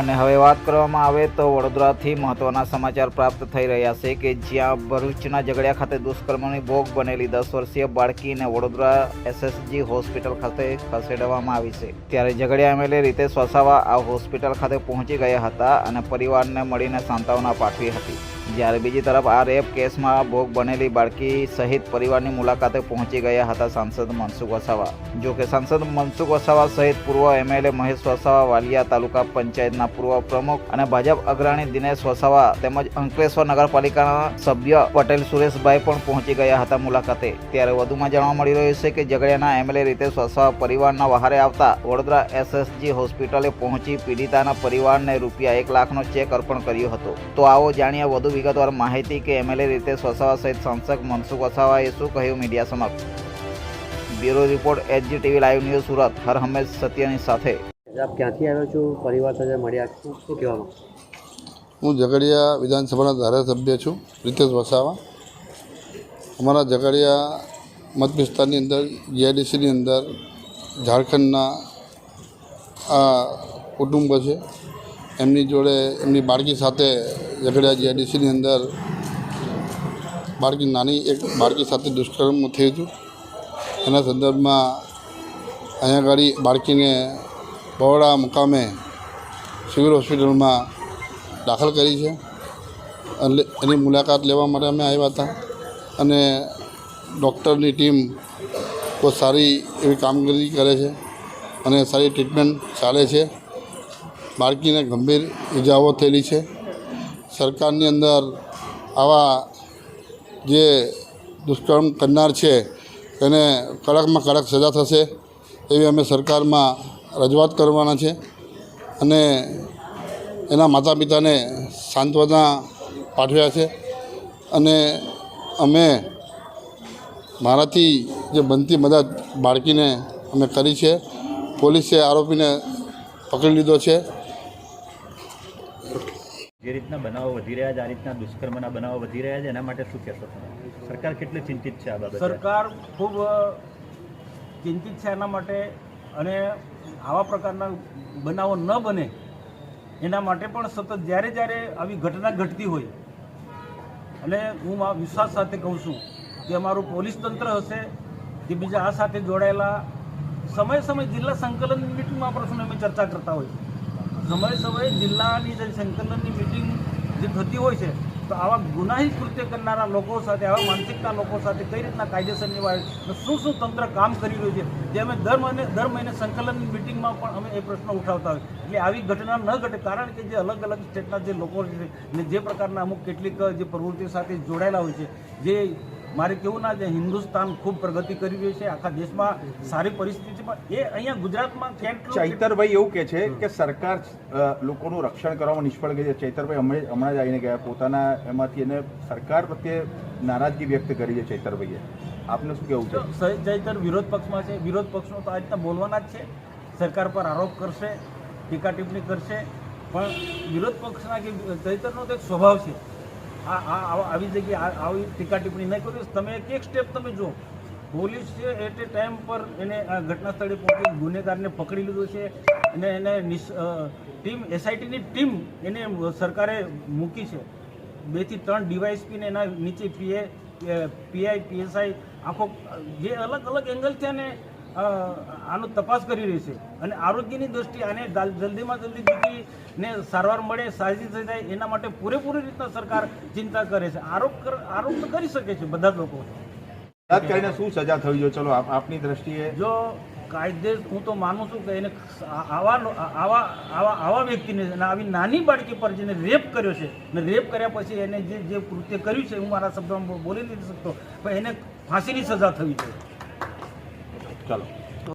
અને હવે વાત કરવામાં આવે તો વડોદરાથી મહત્વના સમાચાર પ્રાપ્ત થઈ રહ્યા છે કે જ્યાં ભરૂચના ઝઘડિયા ખાતે દુષ્કર્મની ભોગ બનેલી દસ વર્ષીય બાળકીને વડોદરા એસએસજી હોસ્પિટલ ખાતે ખસેડવામાં આવી છે. ત્યારે ઝઘડિયા એમએલએ રીતે વસાવા આ હોસ્પિટલ ખાતે પહોંચી ગયા હતા અને પરિવારને મળીને સાંત્વના પાઠવી હતી. જ્યારે બીજી તરફ આ રેપ કેસમાં ભોગ બનેલી બાળકી સહિત પરિવારની મુલાકાતે પહોંચી ગયા હતા સાંસદ મનસુખ વસાવા. જો કે સાંસદ મનસુખ વસાવા સહિત પૂર્વ એમએલએ મહેશ વસાવા વાલિયા તાલુકા પંચાયતના પૂર્વ પ્રમુખ અને ભાજપ અગ્રણી દિનેશ વસાવા તેમજ અંકલેશ્વર નગરપાલિકાના સભ્ય પટેલ સુરેશભાઈ પણ પહોંચી ગયા હતા મુલાકાતે. ત્યારે વધુમાં જાણવા મળી રહ્યું છે કે ઝઘડિયાના એમએલએ રીતેશ વસાવા પરિવારના વહારે આવતા વડોદરા એસએસજી હોસ્પિટલે પહોંચી પીડિતાના પરિવારને રૂપિયા એક લાખનો ચેક અર્પણ કર્યો હતો. તો આવો જાણીએ વધુ વિગતવાર માહિતી કે એમએલએ રીતેશ વસાવા સહિત સાંસદ મનસુખ વસાવાએ શું કહ્યું મીડિયા સમક્ષ. Bureau report HG TV live news Surat. હર હંમેશ સત્યની સાથે. આપ ક્યાંથી આવ્યો છો? પરિવાર સાથે મળ્યા છો? શું કહેવા હું ઝઘડિયા વિધાનસભાના ધારાસભ્ય છું, રીતેશ વસાવા. અમારા ઝઘડિયા મત વિસ્તારની અંદર, જીઆઈડીસીની અંદર, ઝારખંડના આ કુટુંબ છે. એમની જોડે, એમની બાળકી સાથે ઝઘડિયા જીઆઈડીસીની અંદર, બાળકી નાની, એક બાળકી સાથે દુષ્કર્મ થયું હતું એના સંદર્ભમાં અહીંયા આગળ બાળકીને બરોડા મુકામે સિવિલ હોસ્પિટલમાં દાખલ કરી છે. એટલે એની મુલાકાત લેવા માટે અમે આવ્યા હતા. અને ડૉક્ટરની ટીમ બહુ સારી એવી કામગીરી કરે છે અને સારી ટ્રીટમેન્ટ ચાલે છે. બાળકીને ગંભીર ઇજાઓ થયેલી છે. સરકારની અંદર આવા જે દુષ્કર્મ કરનાર છે, એને કડકમાં કડક સજા થશે એવી અમે સરકારમાં રજૂઆત કરવાના છે અને એના માતા પિતાને સાંત્વના પાઠવ્યા છે અને અમે મારાથી જે બનતી મદદ બાળકીને અમે કરી છે. પોલીસે આરોપીને પકડી લીધો છે. જે રીતના બનાવો વધી રહ્યા છે આ રીતના દુષ્કર્મના બનાવો વધી રહ્યા છે એના માટે શું કહેશો તમે? સરકાર કેટલી ચિંતિત છે આ બાબત? સરકાર ખૂબ ચિંતિત છે એના માટે અને આવા પ્રકારના બનાવો ન બને, એના માટે પણ સતત જ્યારે જ્યારે આવી ઘટના ઘટતી હોય અને હું આ વિશ્વાસ સાથે કહું છું કે અમારું પોલીસ તંત્ર હશે, કે બીજા આ સાથે જોડાયેલા, સમય સમય જિલ્લા સંકલન મિટિંગમાં પ્રશ્નો અમે ચર્ચા કરતા હોય સમય સમયે જિલ્લાની જે સંકલનની મિટિંગ જે થતી હોય છે તો આવા ગુનાહિત કૃત્ય કરનારા લોકો સાથે, આવા માનસિકતા લોકો સાથે કઈ રીતના કાયદેસર અને શું શું તંત્ર કામ કરી રહ્યું છે, જે અમે દર મહિને દર મહિને સંકલનની મિટિંગમાં પણ અમે એ પ્રશ્ન ઉઠાવતા હોય એટલે આવી ઘટના ન ઘટે, કારણ કે જે અલગ અલગ સ્ટેટના જે લોકો છે ને, જે પ્રકારના અમુક કેટલીક જે પ્રવૃત્તિઓ સાથે જોડાયેલા હોય છે, જે મારે કેવું ના છે હિન્દુસ્તાન ખૂબ પ્રગતિ કરી રહ્યું છે આખા દેશમાં સારી પરિસ્થિતિમાં એ અહીંયા ગુજરાતમાં ચૈતરભાઈ એવું કહે છે કે સરકાર લોકોનું રક્ષણ કરવામાં નિષ્ફળ ગઈ છે. ચૈતરભાઈ હમણાં હમણાં જ આવીને ગયા પોતાના એમાંથી એને સરકાર પ્રત્યે નારાજગી વ્યક્ત કરી છે ચૈતરભાઈએ. આપને શું કહેવું છે? તો ચૈતર વિરોધ પક્ષમાં છે. વિરોધ પક્ષનો તો આ રીતના બોલવાના જ છે. સરકાર પર આરોપ કરશે ટીકા ટિપ્પણી કરશે પણ વિરોધ પક્ષના કે ચૈતરનો તો એક સ્વભાવ છે. આ આ આવી જગ્યાએ આવી ટીકા ટિપ્પણી નહીં કરી તમે એક સ્ટેપ તમે જુઓ. પોલીસ છે એટ એ ટાઈમ પર એને આ ઘટના સ્થળે પહોંચી ગુનેગારને પકડી લીધો છે અને એને ટીમ એસઆઈટીની ટીમ એને સરકારે મૂકી છે. બેથી ત્રણ ડીવાયસપીને એના નીચે પીએ પીઆઈ પીએસઆઈ આખો જે અલગ અલગ એંગલથી આને અ, આનો તપાસ કરી રહી છે. અને આરોગ્યની દ્રષ્ટિએ આને જલ્દીમાં જલ્દી દીકરીને સારવાર મળે સાજી થઈ જાય એના માટે પૂરેપૂરી રીતના સરકાર ચિંતા કરે છે. આરોપ આરોપ તો કરી શકે છે બધા જ લોકો. કરીને શું સજા થવી જોઈએ? ચલો આપની દ્રષ્ટિએ જો કાયદે હું તો માનું છું કે એને આવા આવા આવા આવા વ્યક્તિને આવી નાની બાળકી પર જેને રેપ કર્યો છે ને રેપ કર્યા પછી એને જે જે કૃત્ય કર્યું છે હું મારા શબ્દમાં બોલી નથી શકતો પણ એને ફાંસીની સજા થવી જોઈએ. ચાલો